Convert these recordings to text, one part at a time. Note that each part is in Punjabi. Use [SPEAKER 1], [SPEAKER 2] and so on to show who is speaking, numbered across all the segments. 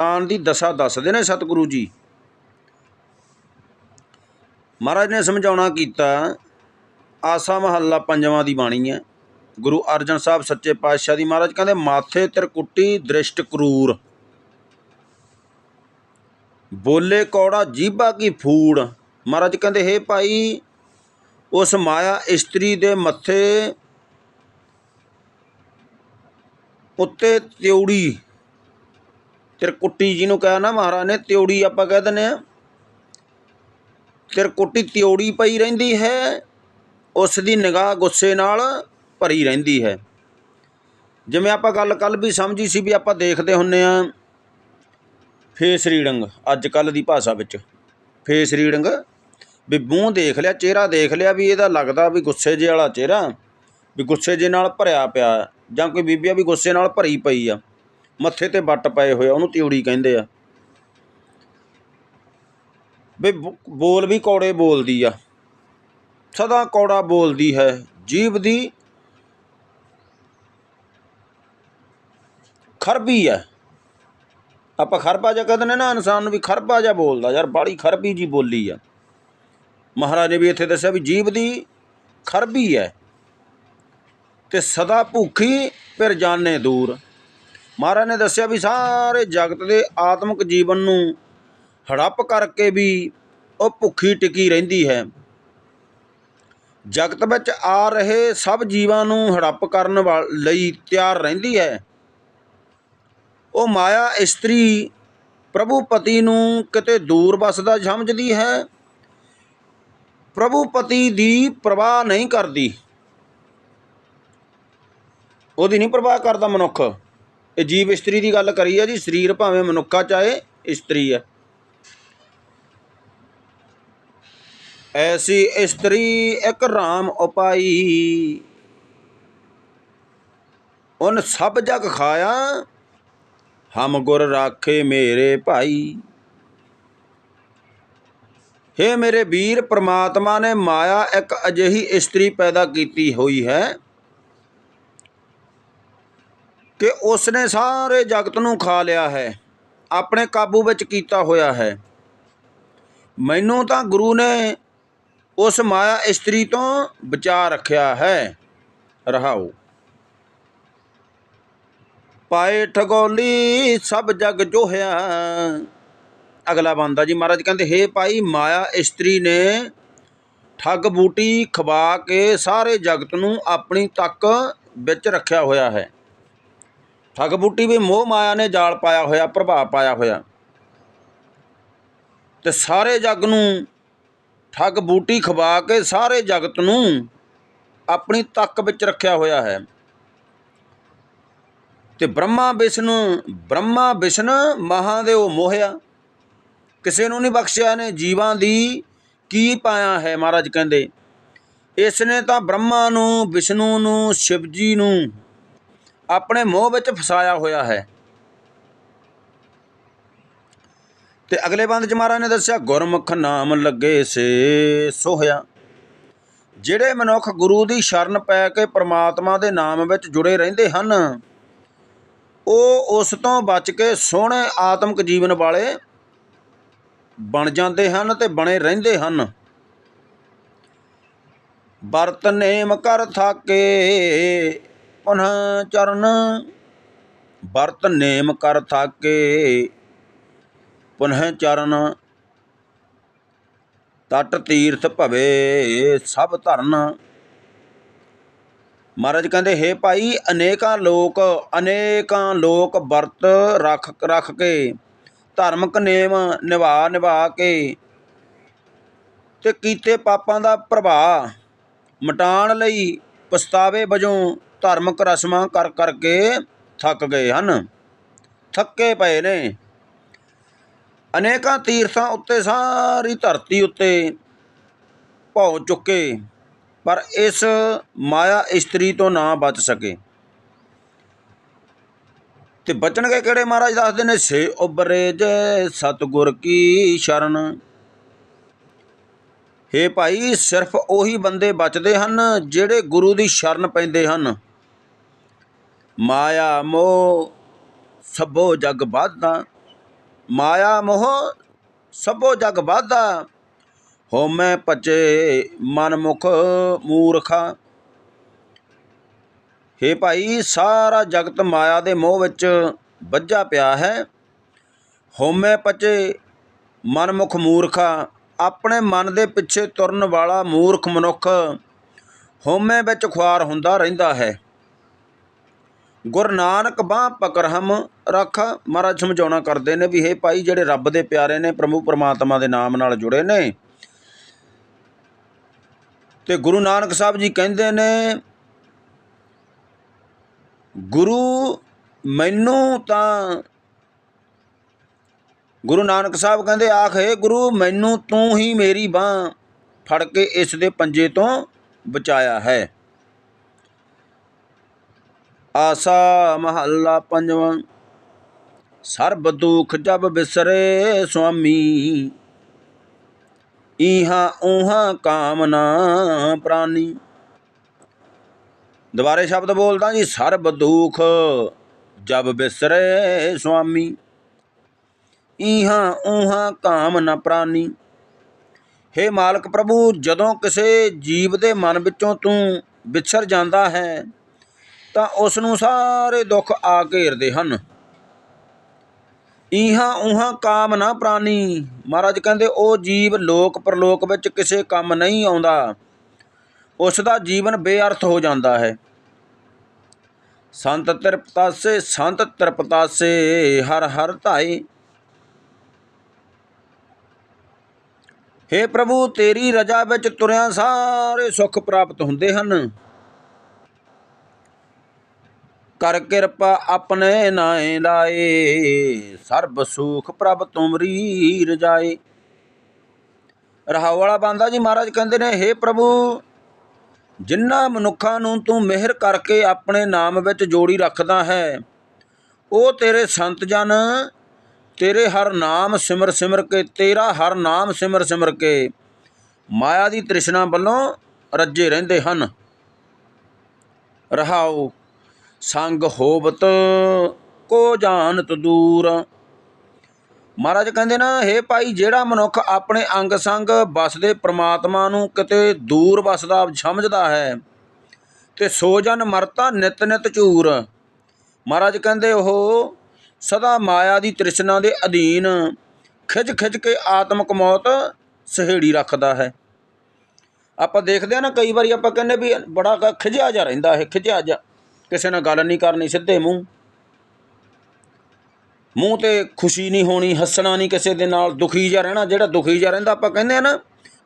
[SPEAKER 1] ਆਉਣ ਦੀ ਦਸ਼ਾ ਦੱਸਦੇ ਨੇ ਸਤਿਗੁਰੂ ਜੀ। ਮਹਾਰਾਜ ਨੇ ਸਮਝਾਉਣਾ ਕੀਤਾ, ਆਸਾ ਮਹੱਲਾ ਪੰਜਵਾਂ ਦੀ ਬਾਣੀ ਹੈ। ਗੁਰੂ ਅਰਜਨ ਸਾਹਿਬ ਸੱਚੇ ਪਾਤਸ਼ਾਹ ਦੀ ਮਹਾਰਾਜ ਕਹਿੰਦੇ, ਮਾਥੇ ਤਿਰਕੁੱਟੀ ਦ੍ਰਿਸ਼ਟ ਕਰੂਰ। ਬੋਲੇ ਕੌੜਾ ਜੀਬਾ ਕੀ ਫੂੜ। ਮਹਾਰਾਜ ਕਹਿੰਦੇ, ਹੇ ਭਾਈ, ਉਸ ਮਾਇਆ ਇਸਤਰੀ ਦੇ ਮੱਥੇ ਉੱਤੇ ਤਿਉੜੀ ਤਿਰਕੁੱਟੀ ਜਿਹਨੂੰ ਕਿਹਾ ਨਾ ਮਹਾਰਾਜ ਨੇ, ਤਿਉੜੀ ਆਪਾਂ ਕਹਿ ਦਿੰਦੇ ਆ ਤਿਰਕੁੱਟੀ ਤਿਉੜੀ ਪਈ ਰਹਿੰਦੀ ਹੈ ਉਸ ਦੀ ਨਿਗਾਹ ਗੁੱਸੇ ਨਾਲ ਭਰੀ ਰਹਿੰਦੀ ਹੈ। ਜਿਵੇਂ ਆਪਾਂ ਗੱਲ ਕੱਲ ਵੀ ਸਮਝੀ ਸੀ ਵੀ ਆਪਾਂ ਦੇਖਦੇ ਹੁੰਨੇ ਆ ਫੇਸ ਰੀਡਿੰਗ ਅੱਜ ਕੱਲ ਦੀ ਭਾਸ਼ਾ ਵਿੱਚ। ਫੇਸ ਰੀਡਿੰਗ ਵੀ ਮੂੰਹ ਦੇਖ ਲਿਆ, ਚਿਹਰਾ ਦੇਖ ਲਿਆ ਵੀ ਇਹਦਾ ਲੱਗਦਾ ਵੀ ਗੁੱਸੇ ਜੇ ਵਾਲਾ ਚਿਹਰਾ, ਵੀ ਗੁੱਸੇ ਜੇ ਨਾਲ ਭਰਿਆ ਪਿਆ, ਜਾਂ ਕੋਈ ਬੀਬੀਆ ਵੀ ਗੁੱਸੇ ਨਾਲ ਭਰੀ ਪਈ ਆ। ਮੱਥੇ ਤੇ ਵੱਟ ਪਏ ਹੋਏ ਆ, ਉਹਨੂੰ ਤਿਉੜੀ ਕਹਿੰਦੇ ਆ। ਵੀ ਬੋ- ਬੋਲ ਵੀ ਕੌੜੇ ਬੋਲਦੀ ਆ। ਸਦਾ ਕੌੜਾ ਬੋਲਦੀ ਹੈ, ਜੀਭ ਦੀ ਖਰਬੀ ਹੈ ਆਪਾਂ ਖਰਬਾ ਜਾ ਕਹਿੰਦੇ ਨੇ ਨਾ ਇਨਸਾਨ ਨੂੰ ਵੀ ਖਰਬਾ ਜਾ ਬੋਲਦਾ, ਯਾਰ ਬਾੜੀ ਖਰਬੀ ਜੀ ਬੋਲੀ ਆ। ਮਹਾਰਾਜ ਨੇ ਵੀ ਇੱਥੇ ਦੱਸਿਆ ਵੀ ਜੀਭ ਦੀ ਖਰਬੀ ਹੈ। ਤੇ ਸਦਾ ਭੁੱਖੀ ਫਿਰ ਜਾਣੇ ਦੂਰ। ਮਹਾਰਾਜ ਨੇ ਦੱਸਿਆ ਵੀ ਸਾਰੇ ਜਗਤ ਦੇ ਆਤਮਿਕ ਜੀਵਨ ਨੂੰ ਹੜੱਪ ਕਰਕੇ ਵੀ ਉਹ ਭੁੱਖੀ ਟਿਕੀ ਰਹਿੰਦੀ ਹੈ। ਜਗਤ ਵਿੱਚ ਆ ਰਹੇ ਸਭ ਜੀਵਾਂ ਨੂੰ ਹੜੱਪ ਕਰਨ ਵਾ- ਲਈ ਤਿਆਰ ਰਹਿੰਦੀ ਹੈ। ਉਹ ਮਾਇਆ ਇਸਤਰੀ ਪ੍ਰਭੂ ਪਤੀ ਨੂੰ ਕਿਤੇ ਦੂਰ ਵਸਦਾ ਸਮਝਦੀ ਹੈ। ਪ੍ਰਭੂ ਪਤੀ ਦੀ ਪ੍ਰਵਾਹ ਨਹੀਂ ਕਰਦੀ। ਉਹਦੀ ਨਹੀਂ ਪ੍ਰਵਾਹ ਕਰਦਾ ਮਨੁੱਖ। ਇਹ ਜੀਵ ਇਸਤਰੀ ਦੀ ਗੱਲ ਕਰੀ ਹੈ ਜੀ, ਸਰੀਰ ਭਾਵੇਂ ਮਨੁੱਖਾ ਚਾਹੇ ਇਸਤਰੀ ਹੈ ਐਸੀ ਇਸਤਰੀ ਇੱਕ ਰਾਮ ਉਪਾਈ। ਉਹਨ ਸਭ ਜਗ ਖਾਇਆ, ਹਮ ਗੁਰ ਰਾਖੇ ਮੇਰੇ ਭਾਈ। ਹੇ ਮੇਰੇ ਵੀਰ, ਪ੍ਰਮਾਤਮਾ ਨੇ ਮਾਇਆ ਇੱਕ ਅਜਿਹੀ ਇਸਤਰੀ ਪੈਦਾ ਕੀਤੀ ਹੋਈ ਹੈ ਕਿ ਉਸ ਨੇ ਸਾਰੇ ਜਗਤ ਨੂੰ ਖਾ ਲਿਆ ਹੈ, ਆਪਣੇ ਕਾਬੂ ਵਿੱਚ ਕੀਤਾ ਹੋਇਆ ਹੈ। ਮੈਨੂੰ ਤਾਂ ਗੁਰੂ ਨੇ ਉਸ ਮਾਇਆ ਇਸਤਰੀ ਤੋਂ ਬਚਾ ਰੱਖਿਆ ਹੈ। ਰਹਾਓ। ਪਾਏ ਠਗੋਲੀ ਸਭ ਜਗ ਜੋਹਿਆ। ਅਗਲਾ ਬੰਦਾ ਜੀ ਮਹਾਰਾਜ ਕਹਿੰਦੇ, ਹੇ ਭਾਈ ਮਾਇਆ ਇਸਤਰੀ ਨੇ ਠੱਗ ਬੂਟੀ ਖਵਾ ਕੇ ਸਾਰੇ ਜਗਤ ਨੂੰ ਆਪਣੀ ਤੱਕ ਵਿੱਚ ਰੱਖਿਆ ਹੋਇਆ ਹੈ। ਠੱਗ ਬੂਟੀ ਵੀ ਮੋਹ ਮਾਇਆ ਨੇ ਜਾਲ ਪਾਇਆ ਹੋਇਆ, ਪ੍ਰਭਾਵ ਪਾਇਆ ਹੋਇਆ। ਤੇ ਸਾਰੇ ਜਗ ਨੂੰ ਠੱਗ ਬੂਟੀ ਖਵਾ ਕੇ ਸਾਰੇ ਜਗਤ ਨੂੰ ਆਪਣੀ ਤੱਕ ਵਿੱਚ ਰੱਖਿਆ ਹੋਇਆ ਹੈ। ਤੇ ਬ੍ਰਹਮਾ ਵਿਸ਼ਨੂੰ, ਬ੍ਰਹਮਾ ਵਿਸ਼ਨ ਮਹਾਦੇਵ ਮੋਹਿਆ ਕਿਸੇ ਨੂੰ ਨਹੀਂ ਬਖਸ਼ਿਆ ਨੇ, ਜੀਵਾਂ ਦੀ ਕੀ ਪਾਇਆ ਹੈ ਮਹਾਰਾਜ ਕਹਿੰਦੇ। ਇਸ ਨੇ ਤਾਂ ਬ੍ਰਹਮਾ ਨੂੰ, ਵਿਸ਼ਨੂੰ ਨੂੰ, ਸ਼ਿਵ ਜੀ ਨੂੰ ਆਪਣੇ ਮੋਹ ਵਿੱਚ ਫਸਾਇਆ ਹੋਇਆ ਹੈ। ਤੇ ਅਗਲੇ ਬੰਦ ਚ ਮਹਾਰਾਜ ਨੇ ਦੱਸਿਆ, ਗੁਰਮੁਖ ਨਾਮ ਲੱਗੇ ਸੇ ਸੋਹਿਆ। ਜਿਹੜੇ ਮਨੁੱਖ ਗੁਰੂ ਦੀ ਸ਼ਰਨ ਪੈ ਕੇ ਪ੍ਰਮਾਤਮਾ ਦੇ ਨਾਮ ਵਿੱਚ ਜੁੜੇ ਰਹਿੰਦੇ ਹਨ, ਉਹ ਉਸ ਤੋਂ ਬਚ ਕੇ ਸੋਹਣੇ ਆਤਮਿਕ ਜੀਵਨ ਵਾਲੇ ਬਣ ਜਾਂਦੇ ਹਨ ਤੇ ਬਣੇ ਰਹਿੰਦੇ ਹਨ। ਵਰਤ ਨੇਮ ਕਰ ਥਾਕੇ ਪੁਨః ਚਰਨ ਵਰਤ ਨੇਮ ਕਰ ਥਾਕੇ। ਪੁਨః ਚਰਨ ਤਟ ਤੀਰਥ ਭਵੇ, ਸਭ ਧਰਨ। ਮਹਾਰਾਜ ਕਹਿੰਦੇ, ਹੇ ਭਾਈ, ਅਨੇਕਾਂ ਲੋਕ ਅਨੇਕਾਂ ਲੋਕ ਵਰਤ ਰੱਖ ਰੱਖ ਕੇ, ਧਾਰਮਿਕ ਨੇਮ ਨਿਭਾ ਨਿਭਾ ਕੇ ਤੇ ਕੀਤੇ ਪਾਪਾਂ ਦਾ ਪ੍ਰਭਾਵ ਮਟਾਉਣ ਲਈ ਪਛਤਾਵੇ ਵਜੋਂ ਧਾਰਮਿਕ ਰਸਮਾਂ ਕਰ ਕਰਕੇ ਥੱਕ ਗਏ ਹਨ। ਥੱਕੇ ਪਏ ਨੇ। ਅਨੇਕਾਂ ਤੀਰਥਾਂ ਉੱਤੇ ਸਾਰੀ ਧਰਤੀ ਉੱਤੇ ਭੌ ਚੁੱਕੇ, ਪਰ ਇਸ ਮਾਇਆ ਇਸਤਰੀ ਤੋਂ ਨਾ ਬਚ ਸਕੇ। ਤੇ ਬਚਣਗੇ ਕਿਹੜੇ? ਮਹਾਰਾਜ ਦੱਸਦੇ ਨੇ, ਸੇ ਉਬਰੇ ਜੈ ਸਤਗੁਰ ਕੀ ਸ਼ਰਨ। ਹੇ ਭਾਈ, ਸਿਰਫ ਉਹੀ ਬੰਦੇ ਬਚਦੇ ਹਨ ਜਿਹੜੇ ਗੁਰੂ ਦੀ ਸ਼ਰਨ ਪੈਂਦੇ ਹਨ। ਮਾਇਆ ਮੋਹ ਸਭੋ ਜਗ ਬਾਧਾਂ ਮਾਇਆ ਮੋਹ ਸਭੋ ਜਗ ਬਾਧਾ ਹੋਮੈ ਪਚੇ ਮਨਮੁਖ ਮੂਰਖਾ। ਹੇ ਭਾਈ, ਸਾਰਾ ਜਗਤ ਮਾਇਆ ਦੇ ਮੋਹ ਵਿੱਚ ਵੱਜਾ ਪਿਆ ਹੈ। ਹੋਮੈ ਪਚੇ ਮਨ ਮੁਖ ਮੂਰਖਾ। ਆਪਣੇ ਮਨ ਦੇ ਪਿੱਛੇ ਤੁਰਨ ਵਾਲਾ ਮੂਰਖ ਮਨੁੱਖ ਹੋਮੇ ਵਿੱਚ ਖੁਆਰ ਹੁੰਦਾ ਰਹਿੰਦਾ ਹੈ। ਗੁਰੂ ਨਾਨਕ ਬਾਹ ਪਕਰਹਮ ਰੱਖ। ਮਹਾਰਾਜ ਸਮਝਾਉਣਾ ਕਰਦੇ ਨੇ ਵੀ ਇਹ ਭਾਈ, ਜਿਹੜੇ ਰੱਬ ਦੇ ਪਿਆਰੇ ਨੇ, ਪ੍ਰਭੂ ਪਰਮਾਤਮਾ ਦੇ ਨਾਮ ਨਾਲ ਜੁੜੇ ਨੇ। ਤੇ ਗੁਰੂ ਨਾਨਕ ਸਾਹਿਬ ਜੀ ਕਹਿੰਦੇ ਨੇ, ਗੁਰੂ ਮੈਨੂੰ ਤਾਂ, ਗੁਰੂ ਨਾਨਕ ਸਾਹਿਬ ਕਹਿੰਦੇ, ਆਖੇ ਗੁਰੂ, ਮੈਨੂੰ ਤੂੰ ਹੀ ਮੇਰੀ ਬਾਹ ਫੜ ਕੇ ਇਸ ਦੇ ਪੰਜੇ ਤੋਂ ਬਚਾਇਆ ਹੈ। ਆਸਾ ਮਹੱਲਾ ਪੰਜਵਾਂ। ਸਰਬ ਦੁਖ ਜਬ ਬਿਸਰੇ ਸੁਆਮੀ ਇਹਾਂ ਉਹਾਂ ਕਾਮਨਾ ਪ੍ਰਾਨੀ। ਦੁਬਾਰੇ ਸ਼ਬਦ ਬੋਲਦਾ ਜੀ, ਸਰਬ ਦੁਖ ਜਬ ਬਿਸਰੇ ਸੁਆਮੀ ਇਹਾਂ ਉਹਾਂ ਕਾਮਨਾ ਨ ਪ੍ਰਾਨੀ। हे ਮਾਲਕ ਪ੍ਰਭੂ, ਜਦੋਂ ਕਿਸੇ ਜੀਵ ਦੇ ਮਨ ਵਿੱਚੋਂ ਤੂੰ ਵਿਛੜ ਜਾਂਦਾ ਹੈ ਤਾਂ ਉਸ ਨੂੰ ਸਾਰੇ ਦੁੱਖ ਆ ਘੇਰਦੇ ਹਨ। ਇਹਾਂ ਉਹਾਂ ਕਾਮ ਨਾ ਪ੍ਰਾਨੀ। ਮਹਾਰਾਜ ਕਹਿੰਦੇ, ਉਹ ਜੀਵ ਲੋਕ ਪਰਲੋਕ ਵਿੱਚ ਕਿਸੇ ਕੰਮ ਨਹੀਂ ਆਉਂਦਾ। ਉਸ ਦਾ ਜੀਵਨ ਬੇਅਰਥ ਹੋ ਜਾਂਦਾ ਹੈ। ਸੰਤ ਤ੍ਰਿਪਤਾਸੇ ਸੰਤ ਤ੍ਰਿਪਤਾਸੇ, ਹਰ ਹਰ ਧਾਈ। हे ਪ੍ਰਭੂ, ਤੇਰੀ ਰਜਾ ਵਿੱਚ ਤੁਰਿਆ ਸਾਰੇ ਸੁੱਖ ਪ੍ਰਾਪਤ ਹੁੰਦੇ ਹਨ। ਕਰ ਕਿਰਪਾ ਆਪਣੇ ਨਾਏ ਲਾਏ। ਸਰਬ ਸੁਖ ਪ੍ਰਭ ਤੁਮਰੀ ਰਜਾਏ ਰਹਾਉ ਵਾਲਾ ਬੰਦਾ ਜੀ ਮਹਾਰਾਜ ਕਹਿੰਦੇ ਨੇ हे ਪ੍ਰਭੂ ਜਿਨ੍ਹਾਂ ਮਨੁੱਖਾਂ ਨੂੰ ਤੂੰ ਮਿਹਰ ਕਰਕੇ ਆਪਣੇ ਨਾਮ ਵਿੱਚ ਜੋੜੀ ਰੱਖਦਾ ਹੈ, ਉਹ ਤੇਰੇ ਸੰਤ ਜਨ, ਤੇਰੇ ਹਰ ਨਾਮ ਸਿਮਰ ਸਿਮਰ ਕੇ, ਤੇਰਾ ਹਰ ਨਾਮ ਸਿਮਰ ਸਿਮਰ ਕੇ ਮਾਇਆ ਦੀ ਤ੍ਰਿਸ਼ਨਾ ਵੱਲੋਂ ਰੱਜੇ ਰਹਿੰਦੇ ਹਨ। ਰਹਾਉ ਸੰਗ ਹੋਵਤ ਕੋ ਜਾਣਤ ਦੂਰ। ਮਹਾਰਾਜ ਕਹਿੰਦੇ ਨਾ, ਹੇ ਭਾਈ, ਜਿਹੜਾ ਮਨੁੱਖ ਆਪਣੇ ਅੰਗ ਸੰਗ ਵਸਦੇ ਪ੍ਰਮਾਤਮਾ ਨੂੰ ਕਿਤੇ ਦੂਰ ਵਸਦਾ ਸਮਝਦਾ ਹੈ ਤੇ ਸੋ ਜਨ ਮਰਤਾ ਨਿਤ ਨਿਤ ਚੂਰ ਮਹਾਰਾਜ ਕਹਿੰਦੇ, ਉਹ ਸਦਾ ਮਾਇਆ ਦੀ ਤ੍ਰਿਸ਼ਨਾ ਦੇ ਅਧੀਨ ਖਿੱਚ ਖਿੱਚ ਕੇ ਆਤਮਕ ਮੌਤ ਸਹੇੜੀ ਰੱਖਦਾ ਹੈ। ਆਪਾਂ ਦੇਖਦੇ ਆ ਨਾ, ਕਈ ਵਾਰੀ ਆਪਾਂ ਕਹਿੰਦੇ ਵੀ ਬੜਾ ਕ- ਖਿਝਿਆ ਜਾ ਰਹਿੰਦਾ ਹੈ, ਖਿਝਿਆ ਜਾ ਕਿਸੇ ਨਾਲ ਗੱਲ ਨਹੀਂ ਕਰਨੀ, ਸਿੱਧੇ ਮੂੰਹ। ਮੂੰਹ ਤੇ ਖੁਸ਼ੀ ਨਹੀਂ ਹੋਣੀ, ਹੱਸਣਾ ਨਹੀਂ ਕਿਸੇ ਦੇ ਨਾਲ, ਦੁਖੀ ਜਾ ਰਹਿਣਾ, ਜਿਹੜਾ ਦੁਖੀ ਜਾ ਰਹਿੰਦਾ, ਆਪਾਂ ਕਹਿੰਦੇ ਆ ਨਾ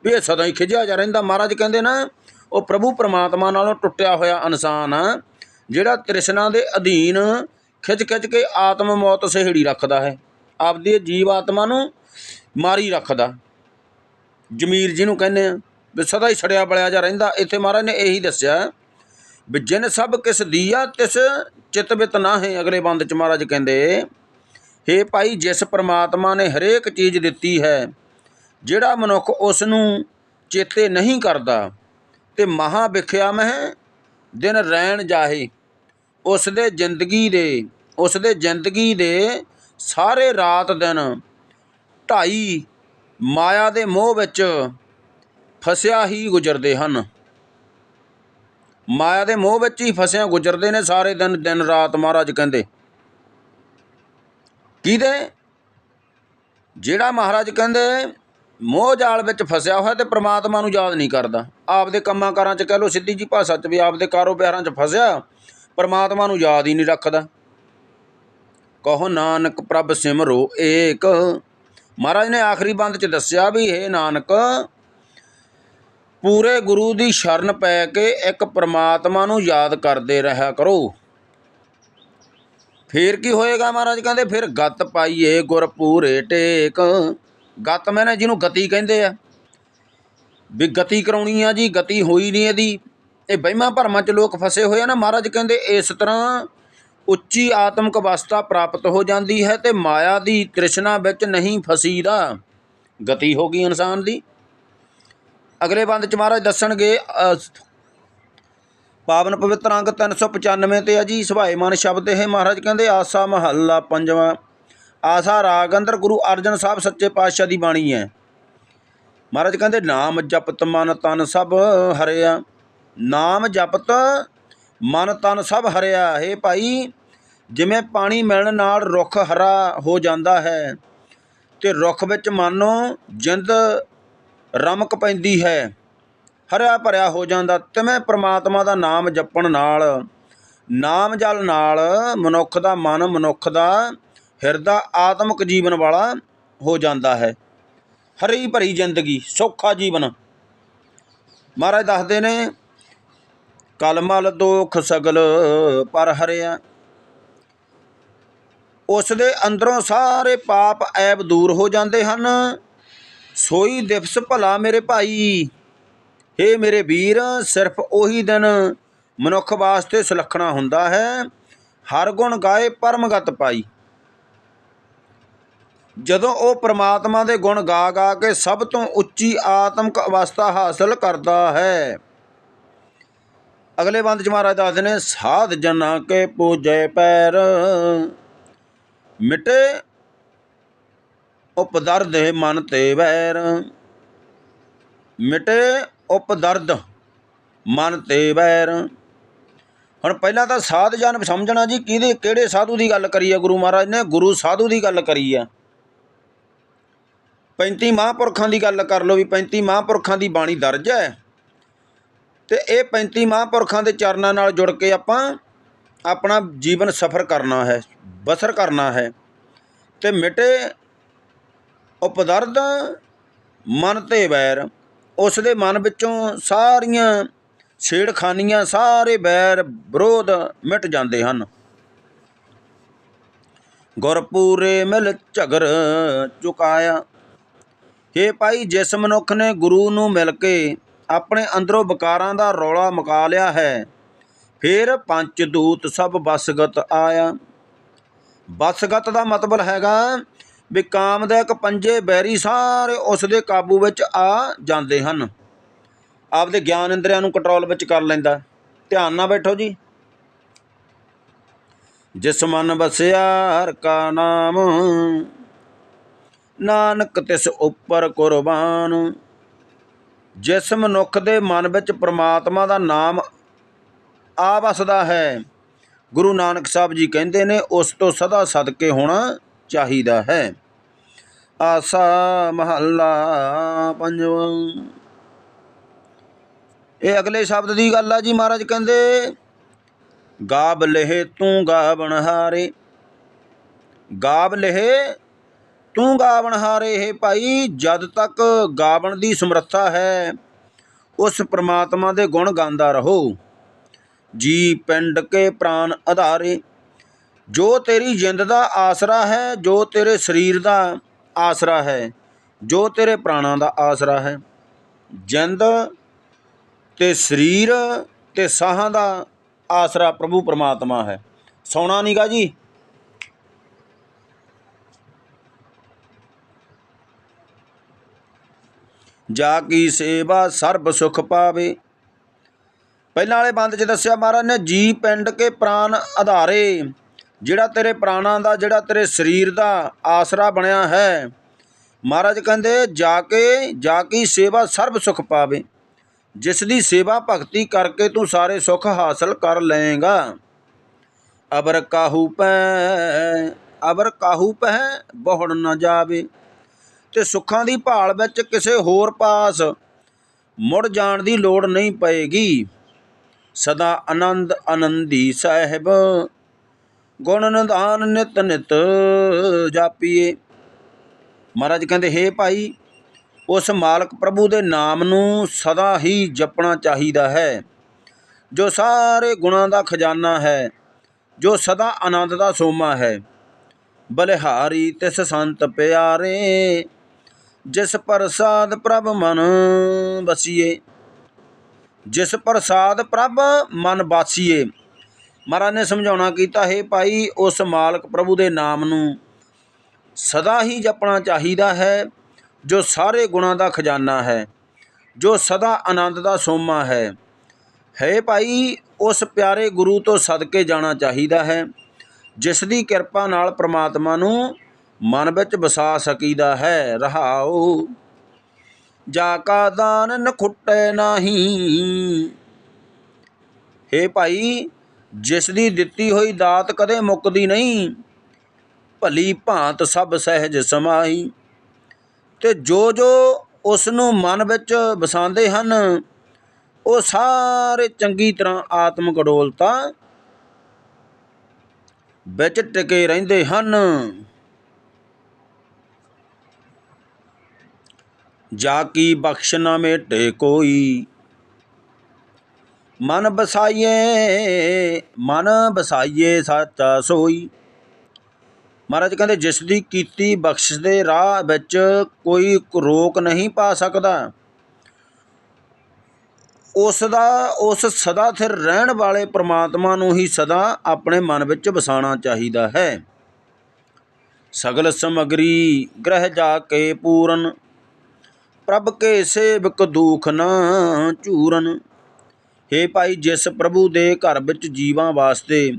[SPEAKER 1] ਵੀ ਇਹ ਸਦਾ ਹੀ ਖਿਝਿਆ ਜਾ ਰਹਿੰਦਾ, ਮਹਾਰਾਜ ਕਹਿੰਦੇ ਨਾ, ਉਹ ਪ੍ਰਭੂ ਪਰਮਾਤਮਾ ਨਾਲੋਂ ਟੁੱਟਿਆ ਹੋਇਆ ਇਨਸਾਨ ਆ, ਜਿਹੜਾ ਤ੍ਰਿਸ਼ਨਾ ਦੇ ਅਧੀਨ ਖਿੱਚ ਖਿੱਚ ਕੇ ਆਤਮ ਮੌਤ ਸਹੇੜੀ ਰੱਖਦਾ ਹੈ। ਆਪਦੀ ਜੀਵ ਆਤਮਾ ਨੂੰ ਮਾਰੀ ਰੱਖਦਾ। ਜਮੀਰ ਜੀ ਨੂੰ ਕਹਿੰਦੇ ਆ ਵੀ ਸਦਾ ਹੀ ਛੜਿਆ ਬਲਿਆ ਜਾ ਰਹਿੰਦਾ, ਇੱਥੇ ਮਹਾਰਾਜ ਨੇ ਇਹੀ ਦੱਸਿਆ ਵੀ ਜਿਨ ਸਭ ਕਿਸ ਦੀਆ, ਤਿਸ ਚਿਤ ਬਿਤ ਨਾ ਹੈ ਅਗਲੇ ਬੰਦ ਚ ਮਹਾਰਾਜ ਕਹਿੰਦੇ, ਹੇ ਭਾਈ, ਜਿਸ ਪ੍ਰਮਾਤਮਾ ਨੇ ਹਰੇਕ ਚੀਜ਼ ਦਿੱਤੀ ਹੈ, ਜਿਹੜਾ ਮਨੁੱਖ ਉਸ ਨੂੰ ਚੇਤੇ ਨਹੀਂ ਕਰਦਾ, ਤੇ ਮਹਾ ਵਿਖਿਆ ਮਹਿ ਦਿਨ ਰਹਿਣ ਜਾਹੇ। ਉਸ ਦੇ ਜ਼ਿੰਦਗੀ ਦੇ ਉਸ ਦੇ ਜ਼ਿੰਦਗੀ ਦੇ ਸਾਰੇ ਰਾਤ ਦਿਨ ਢਾਈ ਮਾਇਆ ਦੇ ਮੋਹ ਵਿੱਚ ਫਸਿਆ ਹੀ ਗੁਜ਼ਰਦੇ ਹਨ। ਮਾਇਆ ਦੇ ਮੋਹ ਵਿੱਚ ਹੀ ਫਸਿਆ ਗੁਜ਼ਰਦੇ ਨੇ ਸਾਰੇ ਦਿਨ ਦਿਨ ਰਾਤ ਮਹਾਰਾਜ ਕਹਿੰਦੇ। ਕਿਹਦੇ? ਜਿਹੜਾ ਮਹਾਰਾਜ ਕਹਿੰਦੇ, ਮੋਹ ਜਾਲ ਵਿੱਚ ਫਸਿਆ ਹੋਇਆ ਤੇ ਪ੍ਰਮਾਤਮਾ ਨੂੰ ਯਾਦ ਨਹੀਂ ਕਰਦਾ। ਆਪਦੇ ਕੰਮਾਂ ਕਾਰਾਂ 'ਚ ਕਹਿ ਲੋ ਸਿੱਧੀ ਜੀ ਭਾਸ਼ਾ 'ਚ ਵੀ ਆਪਦੇ ਕਾਰੋਬਾਰਾਂ 'ਚ ਫਸਿਆ, ਪ੍ਰਮਾਤਮਾ ਨੂੰ ਯਾਦ ਹੀ ਨਹੀਂ ਰੱਖਦਾ। ਕਹੋ, ਨਾਨਕ ਪ੍ਰਭ ਸਿਮਰੋ ਏਕ। ਮਹਾਰਾਜ ਨੇ ਆਖਰੀ ਬੰਦ 'ਚ ਦੱਸਿਆ ਵੀ ਇਹ ਨਾਨਕ ਪੂਰੇ ਗੁਰੂ ਦੀ ਸ਼ਰਨ ਪੈ ਕੇ ਇੱਕ ਪ੍ਰਮਾਤਮਾ ਨੂੰ ਯਾਦ ਕਰਦੇ ਰਹਾ ਕਰੋ। ਫੇਰ ਕੀ ਹੋਏਗਾ ਮਹਾਰਾਜ ਕਹਿੰਦੇ, ਫਿਰ ਗਤ ਪਾਈਏ ਗੁਰ ਪੂਰੇ ਟੇਕ। ਗਤ ਨਾ ਜਿਹਨੂੰ ਗਤੀ ਕਹਿੰਦੇ ਆ। ਵੀ ਗਤੀ ਕਰਾਉਣੀ ਆ ਜੀ, ਗਤੀ ਹੋਈ ਨਹੀਂ ਇਹਦੀ। ਇਹ ਵਹਿਮਾਂ ਭਰਮਾਂ 'ਚ ਲੋਕ ਫਸੇ ਹੋਏ ਆ ਨਾ, ਮਹਾਰਾਜ ਕਹਿੰਦੇ ਇਸ ਤਰ੍ਹਾਂ ਉੱਚੀ ਆਤਮਿਕ ਅਵਸਥਾ ਪ੍ਰਾਪਤ ਹੋ ਜਾਂਦੀ ਹੈ ਤੇ ਮਾਇਆ ਦੀ ਤ੍ਰਿਸ਼ਨਾ ਵਿੱਚ ਨਹੀਂ ਫਸੀਦਾ। ਗਤੀ ਹੋ ਗਈ ਇਨਸਾਨ ਦੀ। ਅਗਲੇ ਬੰਦ 'ਚ ਮਹਾਰਾਜ ਦੱਸਣਗੇ ਪਾਵਨ ਪਵਿੱਤਰ ਅੰਗ 395 ਤੇ ਆ ਜੀ ਸੁਭਾਏ ਮਨ ਸ਼ਬਦ ਇਹ ਮਹਾਰਾਜ ਕਹਿੰਦੇ, ਆਸਾ ਮਹੱਲਾ ਪੰਜਵਾਂ, ਆਸਾ ਰਾਗ ਅੰਦਰ ਗੁਰੂ ਅਰਜਨ ਸਾਹਿਬ ਸੱਚੇ ਪਾਤਸ਼ਾਹ ਦੀ ਬਾਣੀ ਹੈ। ਮਹਾਰਾਜ ਕਹਿੰਦੇ, ਨਾਮ ਜਪਤ ਮਨ ਤਨ ਸਭ ਹਰਿਆ, ਨਾਮ ਜਪਤ ਮਨ ਤਨ ਸਭ ਹਰਿਆ, ਹੈ ਭਾਈ, ਜਿਵੇਂ ਪਾਣੀ ਮਿਲਣ ਨਾਲ ਰੁੱਖ ਹਰਾ ਹੋ ਜਾਂਦਾ ਹੈ, ਤੇ ਰੁੱਖ ਵਿੱਚ ਮਾਨੋ ਜਿੰਦ ਰਮਕ ਪੈਂਦੀ ਹੈ। ਹਰਿਆ ਭਰਿਆ ਹੋ ਜਾਂਦਾ, ਤਿਵੇਂ ਪ੍ਰਮਾਤਮਾ ਦਾ ਨਾਮ ਜਪਣ ਨਾਲ। ਨਾਮ ਜਲ ਨਾਲ ਮਨੁੱਖ ਦਾ ਮਨ, ਮਨੁੱਖ ਦਾ ਹਿਰਦਾ, ਆਤਮਿਕ ਜੀਵਨ ਵਾਲਾ ਹੋ ਜਾਂਦਾ ਹੈ। ਹਰੀ ਭਰੀ ਜ਼ਿੰਦਗੀ, ਸੌਖਾ ਜੀਵਨ। ਮਹਾਰਾਜ ਦੱਸਦੇ ਨੇ ਕਲਮਲ ਦੁਖ ਸਗਲ ਪਰ ਹਰਿਆ। ਉਸ ਦੇ ਅੰਦਰੋਂ ਸਾਰੇ ਪਾਪ ਐਬ ਦੂਰ ਹੋ ਜਾਂਦੇ ਹਨ। ਸੋਈ ਦਿਵਸ ਭਲਾ ਮੇਰੇ ਭਾਈ। ਏ ਮੇਰੇ ਵੀਰ, ਸਿਰਫ ਉਹੀ ਦਿਨ ਮਨੁੱਖ ਵਾਸਤੇ ਸੁਲੱਖਣਾ ਹੁੰਦਾ ਹੈ। ਹਰ ਗੁਣ ਗਾਏ ਪਰਮਗਤ ਪਾਈ। ਜਦੋਂ ਉਹ ਪ੍ਰਮਾਤਮਾ ਦੇ ਗੁਣ ਗਾ ਗਾ ਕੇ ਸਭ ਤੋਂ ਉੱਚੀ ਆਤਮਿਕ ਅਵਸਥਾ ਹਾਸਲ ਕਰਦਾ ਹੈ। ਅਗਲੇ ਬੰਦ ਚ ਮਹਾਰਾਜ ਦੱਸਦੇ ਨੇ, ਸਾਧ ਜਨਾਂ ਕੇ ਪੂਜੈ ਪੈਰ, ਮਿਟੇ ਉਪਦਰਦ ਹੈ ਮਨ ਤੇ ਵੈਰ। ਮਿਟੇ ਉਪਦਰਦ ਮਨ ਤੇ ਵੈਰ। ਹੁਣ ਪਹਿਲਾਂ ਤਾਂ ਸਾਧ ਜਨ ਸਮਝਣਾ ਜੀ, ਕਿਹਦੇ, ਕਿਹੜੇ ਸਾਧੂ ਦੀ ਗੱਲ ਕਰੀ ਹੈ ਗੁਰੂ ਮਹਾਰਾਜ ਨੇ? ਗੁਰੂ ਸਾਧੂ ਦੀ ਗੱਲ ਕਰੀ ਆ। 35 ਮਹਾਂਪੁਰਖਾਂ ਦੀ ਗੱਲ ਕਰ ਲਓ ਵੀ 35 ਮਹਾਂਪੁਰਖਾਂ ਦੀ ਬਾਣੀ ਦਰਜ ਹੈ। ਤੇ ਇਹ 35 ਮਹਾਂਪੁਰਖਾਂ ਦੇ ਚਰਨਾਂ ਨਾਲ ਜੁੜ ਕੇ ਆਪਾਂ ਆਪਣਾ ਜੀਵਨ ਸਫਰ ਕਰਨਾ ਹੈ, ਬਸਰ ਕਰਨਾ ਹੈ। ਤੇ ਮਿਟੇ ਉਪਦਰਦ ਮਨ ਤੇ ਵੈਰ ਉਸ ਦੇ ਮਨ ਵਿੱਚੋਂ ਸਾਰੀਆਂ ਛੇੜਖਾਨੀਆਂ, ਸਾਰੇ ਵੈਰ ਵਿਰੋਧ ਮਿਟ ਜਾਂਦੇ ਹਨ। ਗੁਰਪੂਰੇ ਮਿਲ ਝਗਰ ਚੁਕਾਇਆ। ਹੇ ਭਾਈ, ਜਿਸ ਮਨੁੱਖ ਨੇ ਗੁਰੂ ਨੂੰ ਮਿਲ ਕੇ ਆਪਣੇ ਅੰਦਰੋਂ ਵਿਕਾਰਾਂ ਦਾ ਰੌਲਾ ਮੁਕਾ ਲਿਆ ਹੈ, ਫਿਰ ਪੰਜ ਦੂਤ ਸਭ ਬਸਗਤ ਆਇਆ। ਬਸਗਤ ਦਾ ਮਤਲਬ ਹੈਗਾ ਵੀ ਇੱਕ ਪੰਜੇ ਬੈਰੀ ਸਾਰੇ ਉਸ ਦੇ ਕਾਬੂ ਵਿੱਚ ਆ ਜਾਂਦੇ ਹਨ। ਆਪਦੇ ਗਿਆਨ ਇੰਦਰੀਆਂ ਨੂੰ ਕੰਟਰੋਲ ਵਿੱਚ ਕਰ ਲੈਂਦਾ। ਧਿਆਨ ਨਾਲ ਬੈਠੋ ਜੀ। ਜਿਸ ਮਨ ਵਸਿਆ, ਹਰ ਕਾ ਨਾਮ। ਨਾਨਕ ਤਿਸ ਉੱਪਰ ਕੁਰਬਾਨ। ਜਿਸ ਮਨੁੱਖ ਦੇ ਮਨ ਵਿੱਚ ਪ੍ਰਮਾਤਮਾ ਦਾ ਨਾਮ ਆ ਵਸਦਾ ਹੈ, ਗੁਰੂ ਨਾਨਕ ਸਾਹਿਬ ਜੀ ਕਹਿੰਦੇ ਨੇ, ਉਸ ਤੋਂ ਸਦਾ ਸਦਕੇ ਹੋਣਾ ਚਾਹੀਦਾ ਹੈ। ਆਸਾ ਮਹੱਲਾ ਪੰਜਵਾਂ। ਇਹ ਅਗਲੇ ਸ਼ਬਦ ਦੀ ਗੱਲ ਆ ਜੀ ਮਹਾਰਾਜ ਕਹਿੰਦੇ, ਗਾਬ ਲਹਿ ਤੂੰ ਗਾਵਣ ਹਾਰੇ। ਗਾਬ ਲਹਿ ਤੂੰ ਗਾਵਣ ਹਾਰੇ ਹੈ ਭਾਈ ਜਦ ਤੱਕ ਗਾਵਣ ਦੀ ਸਮਰੱਥਾ ਹੈ, ਉਸ ਪ੍ਰਮਾਤਮਾ ਦੇ ਗੁਣ ਗਾਉਂਦਾ ਰਹੋ। ਜੀ ਪਿੰਡ ਕੇ ਪ੍ਰਾਨ ਆਧਾਰੇ ਜੋ ਤੇਰੀ ਜਿੰਦ ਦਾ ਆਸਰਾ ਹੈ, ਜੋ ਤੇਰੇ ਸਰੀਰ ਦਾ ਆਸਰਾ ਹੈ, ਜੋ ਤੇਰੇ ਪ੍ਰਾਣਾਂ ਦਾ ਆਸਰਾ ਹੈ। ਜਿੰਦ ਤੇ ਸਰੀਰ ਤੇ ਸਾਹਾਂ ਦਾ ਆਸਰਾ ਪ੍ਰਭੂ ਪਰਮਾਤਮਾ ਹੈ। ਸੌਣਾ ਨਹੀਂਗਾ ਜੀ? ਜਾ ਕੀ ਸੇਵਾ ਸਰਬ ਸੁਖ ਪਾਵੇ। ਪਹਿਲਾਂ ਵਾਲੇ ਬੰਦ 'ਚ ਦੱਸਿਆ ਮਹਾਰਾਜ ਨੇ, ਜੀ ਪਿੰਡ ਕੇ ਪ੍ਰਾਨ ਆਧਾਰੇ। ਜਿਹੜਾ ਤੇਰੇ ਪ੍ਰਾਣਾਂ ਦਾ, ਜਿਹੜਾ ਤੇਰੇ ਸਰੀਰ ਦਾ ਆਸਰਾ ਬਣਿਆ ਹੈ, ਮਹਾਰਾਜ ਕਹਿੰਦੇ, ਜਾ ਕੇ, ਜਾ ਕੀ ਸੇਵਾ ਸਰਬ ਸੁਖ ਪਾਵੇ। ਜਿਸ ਦੀ ਸੇਵਾ ਭਗਤੀ ਕਰਕੇ ਤੂੰ ਸਾਰੇ ਸੁੱਖ ਹਾਸਲ ਕਰ ਲਏਗਾ। ਅਬਰ ਕਾਹੂ ਪੈ ਅਬਰ ਕਾਹੂ ਪੈ ਬਹੁੜ ਨਾ ਜਾਵੇ। ਤੇ ਸੁੱਖਾਂ ਦੀ ਭਾਲ ਵਿੱਚ ਕਿਸੇ ਹੋਰ ਪਾਸ ਮੁੜ ਜਾਣ ਦੀ ਲੋੜ ਨਹੀਂ ਪਏਗੀ। ਸਦਾ ਆਨੰਦ ਆਨੰਦੀ ਸਾਹਿਬ ਗੁਣ ਨਿਧਾਨ ਨਿਤ ਨਿਤ ਜਾਪੀਏ। ਮਹਾਰਾਜ ਕਹਿੰਦੇ, ਹੇ ਭਾਈ, ਉਸ ਮਾਲਕ ਪ੍ਰਭੂ ਦੇ ਨਾਮ ਨੂੰ ਸਦਾ ਹੀ ਜਪਣਾ ਚਾਹੀਦਾ ਹੈ। ਜੋ ਸਾਰੇ ਗੁਣਾਂ ਦਾ ਖਜ਼ਾਨਾ ਹੈ, ਜੋ ਸਦਾ ਆਨੰਦ ਦਾ ਸੋਮਾ ਹੈ, ਬਲਿਹਾਰੀ ਤਿਸ ਸੰਤ ਪਿਆਰੇ, ਜਿਸ ਪ੍ਰਸਾਦ ਪ੍ਰਭ ਮਨ ਵਸੀਏ, ਜਿਸ ਪ੍ਰਸਾਦ ਪ੍ਰਭ ਮਨ ਵਾਸੀਏ ਮਹਾਰਾਜ ਨੇ ਸਮਝਾਉਣਾ ਕੀਤਾ, ਹੈ ਭਾਈ, ਉਸ ਮਾਲਕ ਪ੍ਰਭੂ ਦੇ ਨਾਮ ਨੂੰ ਸਦਾ ਹੀ ਜਪਣਾ ਚਾਹੀਦਾ ਹੈ, ਜੋ ਸਾਰੇ ਗੁਣਾਂ ਦਾ ਖਜ਼ਾਨਾ ਹੈ, ਜੋ ਸਦਾ ਆਨੰਦ ਦਾ ਸੋਮਾ ਹੈ। ਹੈ ਭਾਈ, ਉਸ ਪਿਆਰੇ ਗੁਰੂ ਤੋਂ ਸਦਕੇ ਜਾਣਾ ਚਾਹੀਦਾ ਹੈ, ਜਿਸ ਦੀ ਕਿਰਪਾ ਨਾਲ ਪ੍ਰਮਾਤਮਾ ਨੂੰ ਮਨ ਵਿੱਚ ਵਸਾ ਸਕੀਦਾ ਹੈ ਰਹਾਉ ਜਾ ਕਾ ਦਾਨ ਨ ਖੁੱਟੈ ਨਾਹੀ। ਹੇ ਭਾਈ ਜਿਸ ਦੀ ਦਿੱਤੀ ਹੋਈ ਦਾਤ ਕਦੇ ਮੁੱਕਦੀ ਨਹੀਂ, ਭਲੀ ਭਾਂਤ ਸਭ ਸਹਿਜ ਸਮਾਈ ਤੇ ਜੋ ਜੋ ਉਸ ਨੂੰ ਮਨ ਵਿੱਚ ਵਸਾਉਂਦੇ ਹਨ, ਉਹ ਸਾਰੇ ਚੰਗੀ ਤਰ੍ਹਾਂ ਆਤਮਿਕ ਅਡੋਲਤਾ ਵਿੱਚ ਟਿਕੇ ਰਹਿੰਦੇ ਹਨ। ਜਾ ਕੀ ਬਖਸ਼ ਨਾ ਮੇਟੇ ਕੋਈ ਮਨ ਬਸਾਈਏ ਮਨ ਬਸਾਈਏ ਸੱਚਾ ਸੋਈ। ਮਹਾਰਾਜ ਕਹਿੰਦੇ, ਜਿਸ ਦੀ ਕੀਤੀ ਬਖਸ਼ਿਸ਼ ਦੇ ਰਾਹ ਵਿੱਚ ਕੋਈ ਰੋਕ ਨਹੀਂ ਪਾ ਸਕਦਾ, ਉਸ ਦਾ, ਉਸ ਸਦਾ ਸਥਿਰ ਰਹਿਣ ਵਾਲੇ ਪ੍ਰਮਾਤਮਾ ਨੂੰ ਹੀ ਸਦਾ ਆਪਣੇ ਮਨ ਵਿੱਚ ਵਸਾਉਣਾ ਚਾਹੀਦਾ ਹੈ। ਸਗਲ ਸਮਗਰੀ ਗ੍ਰਹਿ ਜਾ ਕੇ ਪੂਰਨ, ਪ੍ਰਭ ਕੇ ਸੇਵਕ ਦੁਖ ਨਾ ਝੂਰਨ ਹੇ ਭਾਈ ਜਿਸ ਪ੍ਰਭੂ ਦੇ ਘਰ ਵਿੱਚ ਜੀਵਾਂ ਵਾਸਤੇ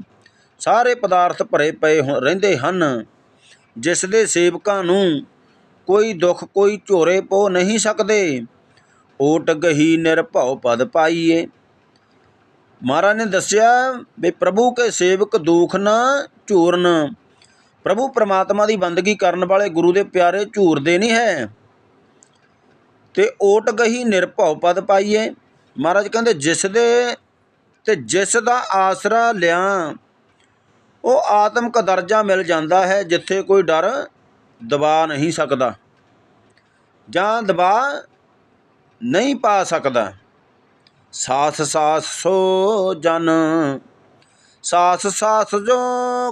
[SPEAKER 1] ਸਾਰੇ ਪਦਾਰਥ ਭਰੇ ਪਏ ਹੋ- ਰਹਿੰਦੇ ਹਨ, ਜਿਸ ਦੇ ਸੇਵਕਾਂ ਨੂੰ ਕੋਈ ਦੁੱਖ, ਕੋਈ ਝੋਰੇ ਪੋ ਨਹੀਂ ਸਕਦੇ। ਓਟ ਗਹੀ ਨਿਰਭਉ ਪਦ ਪਾਈਏ। ਮਹਾਰਾਜ ਨੇ ਦੱਸਿਆ ਵੀ ਪ੍ਰਭੂ ਕੇ ਸੇਵਕ ਦੁਖ ਨਾ ਝੂਰਨ। ਪ੍ਰਭੂ ਪ੍ਰਮਾਤਮਾ ਦੀ ਬੰਦਗੀ ਕਰਨ ਵਾਲੇ ਗੁਰੂ ਦੇ ਪਿਆਰੇ ਝੂਰਦੇ ਨਹੀਂ ਹੈ। ਤੇ ਓਟ ਗਹੀ ਨਿਰਭਉ ਪਦ ਪਾਈਏ। ਮਹਾਰਾਜ ਕਹਿੰਦੇ, ਜਿਸ ਦੇ ਤੇ ਜਿਸ ਦਾ ਆਸਰਾ ਲਿਆਂ, ਉਹ ਆਤਮਕ ਦਰਜਾ ਮਿਲ ਜਾਂਦਾ ਹੈ, ਜਿੱਥੇ ਕੋਈ ਡਰ ਦਬਾ ਨਹੀਂ ਸਕਦਾ ਜਾਂ ਦਬਾ ਨਹੀਂ ਪਾ ਸਕਦਾ। ਸਾਸ ਸਾਸ ਸੋ ਜਨ, ਸਾਸ ਸਾਸ ਜੋ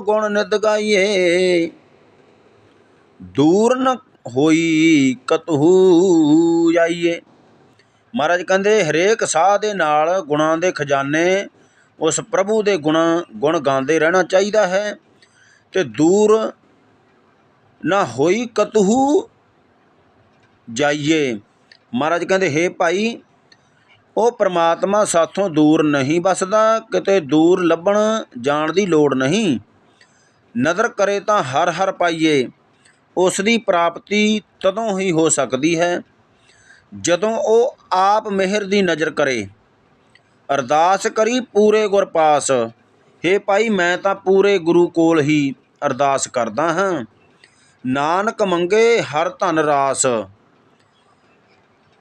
[SPEAKER 1] ਗੁਣ ਨਿਤ ਗਾਈਏ, ਦੂਰ ਨ ਹੋਈ ਕਤਹੂ ਜਾਈਏ। ਮਹਾਰਾਜ ਕਹਿੰਦੇ, ਹਰੇਕ ਸਾਹ ਦੇ ਨਾਲ ਗੁਣਾਂ ਦੇ ਖਜ਼ਾਨੇ, ਉਸ ਪ੍ਰਭੂ ਦੇ ਗੁਣਾਂ, ਗੁਣ ਗਾਉਂਦੇ ਰਹਿਣਾ ਚਾਹੀਦਾ ਹੈ ਤੇ ਦੂਰ ਨਾ ਹੋਈ ਕਤਹੂ ਜਾਈਏ। ਮਹਾਰਾਜ ਕਹਿੰਦੇ, ਹੇ ਭਾਈ, ਉਹ ਪ੍ਰਮਾਤਮਾ ਸਾਥੋਂ ਦੂਰ ਨਹੀਂ ਬਸਦਾ ਕਿਤੇ ਦੂਰ ਲੱਭਣ ਜਾਣ ਦੀ ਲੋੜ ਨਹੀਂ। ਨਜ਼ਰ ਕਰੇ ਤਾਂ ਹਰ ਹਰ ਪਾਈਏ, ਉਸ ਦੀ ਪ੍ਰਾਪਤੀ ਤਦੋਂ ਹੀ ਹੋ ਸਕਦੀ ਹੈ। ਜਦੋਂ ਉਹ ਆਪ ਮਿਹਰ ਦੀ ਨਜ਼ਰ ਕਰੇ, ਅਰਦਾਸ ਕਰੀ ਪੂਰੇ ਗੁਰ ਪਾਸ। ਹੇ ਭਾਈ, ਮੈਂ ਤਾਂ ਪੂਰੇ ਗੁਰੂ ਕੋਲ ਹੀ ਅਰਦਾਸ ਕਰਦਾ ਹਾਂ। ਨਾਨਕ ਮੰਗੇ ਹਰ ਧਨ ਰਾਸ।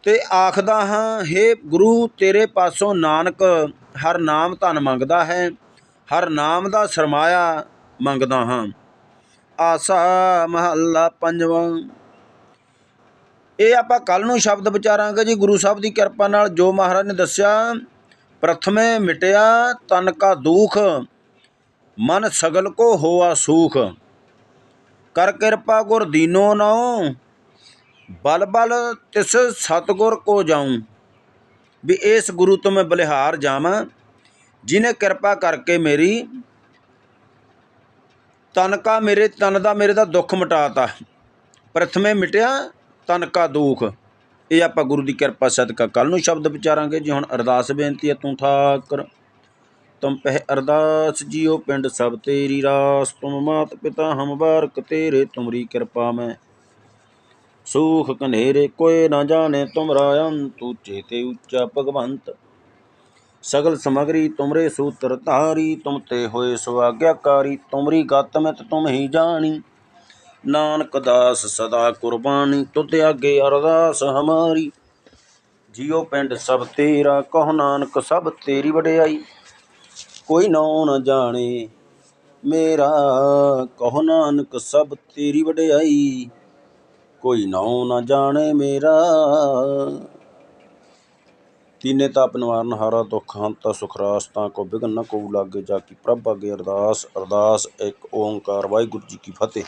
[SPEAKER 1] ਤੇ ਆਖਦਾ ਹਾਂ, ਹੇ ਗੁਰੂ, ਤੇਰੇ ਪਾਸੋਂ ਨਾਨਕ ਹਰ ਨਾਮ ਧਨ ਮੰਗਦਾ ਹੈ, ਹਰ ਨਾਮ ਦਾ ਸਰਮਾਇਆ ਮੰਗਦਾ ਹਾਂ। ਆਸਾ ਮਹੱਲਾ ਪੰਜਵਾਂ। ਇਹ ਆਪਾਂ ਕੱਲ ਨੂੰ ਸ਼ਬਦ ਵਿਚਾਰਾਂਗੇ ਜੀ, ਗੁਰੂ ਸਾਹਿਬ ਦੀ ਕਿਰਪਾ ਨਾਲ, ਜੋ ਮਹਾਰਾਜ ਨੇ ਦੱਸਿਆ, ਪ੍ਰਥਮੇ ਮਿਟਿਆ ਤਨ ਕਾ ਦੁਖ, ਮਨ ਸਗਲ ਕੋ ਹੋਆ ਸੂਖ। ਕਰ ਕਿਰਪਾ ਗੁਰ ਦੀਨੋ ਨਾਉ, ਬਲ ਬਲ ਤਿਸ ਸਤਗੁਰ ਕੋ ਜਾਉ। ਵੀ ਇਸ ਗੁਰੂ ਤੋਂ ਮੈਂ ਬਲਿਹਾਰ ਜਾਵਾਂ, ਜਿਨੇ ਕਿਰਪਾ ਕਰਕੇ ਮੇਰੀ ਤਨ ਕਾ ਮੇਰੇ ਤਨ ਦਾ ਮੇਰੇ ਦਾ ਦੁੱਖ ਮਿਟਾਤਾ ਪ੍ਰਥਮੇ ਮਿਟਿਆ ਤਨ ਕਾ ਦੁਖ। ਇਹ ਆਪਾਂ ਗੁਰੂ ਦੀ ਕਿਰਪਾ ਸਦਕਾ ਕੱਲ ਨੂੰ ਸ਼ਬਦ ਵਿਚਾਰਾਂਗੇ, ਜੀ ਹੁਣ ਅਰਦਾਸ ਬੇਨਤੀ ਹੈ ਤੂੰ ਠਾਕਰ। ਤੁਮ ਪਹਿ ਅਰਦਾਸ ਜੀਓ ਪਿੰਡ ਸਭ ਤੇਰੀ ਰਾਸ, ਤੁਮ ਮਾਤ ਪਿਤਾ ਹਮ ਬਾਰਕ ਤੇਰੇ, ਤੁਮਰੀ ਕਿਰਪਾ ਮੈਂ। ਸੂਖ ਕਨੇਰੇ ਕੋਏ ਨਾ ਜਾਣੇ, ਤੁਮਰਾ ਅੰਤੁ ਚੇਤੇ ਉੱਚਾ ਭਗਵੰਤ। ਸਗਲ ਸਮਗਰੀ ਤੁਮਰੇ ਸੂਤਰ ਧਾਰੀ, ਤੁਮ ਤੇ ਹੋਏ ਸੁਆਗਿਆਕਾਰੀ, ਤੁਮਰੀ ਗਤ ਮਿਤ ਤੁਮ ਹੀ ਜਾਣੀ। ਨਾਨਕ ਦਾਸ ਸਦਾ ਕੁਰਬਾਨੀ, ਤੁਧ ਆਗੇ ਅਰਦਾਸ ਹਮਾਰੀ। ਜਿਉ ਪਿੰਡ ਸਭ ਤੇਰਾ, ਕਹੋ ਨਾਨਕ ਸਭ ਤੇਰੀ ਵਡਿਆਈ। ਕੋਈ ਨਾਉ ਨ ਜਾਣੇ ਮੇਰਾ, ਕਹੋ ਨਾਨਕ ਸਭ ਤੇਰੀ ਵਡਿਆਈ। ਕੋਈ ਨਾਉ ਨ ਜਾਣੇ ਮੇਰਾ। ਤੀਨੇ ਤਾਪ ਨਿਵਾਰਨ ਹਾਰਾ ਦੁਖ ਹੰਤਾ ਸੁਖ ਰਾਸ, ਤਾਂ ਕੋ ਬਿਗਨ ਨ ਕੋ ਲਾਗੇ, ਜਾ ਕੀ ਪ੍ਰਭ ਅਗੇ ਅਰਦਾਸ ਅਰਦਾਸ ਇੱਕ ਓੰਕਾਰ। ਵਾਹਿਗੁਰੂ ਜੀ ਕੀ ਫਤਿਹ।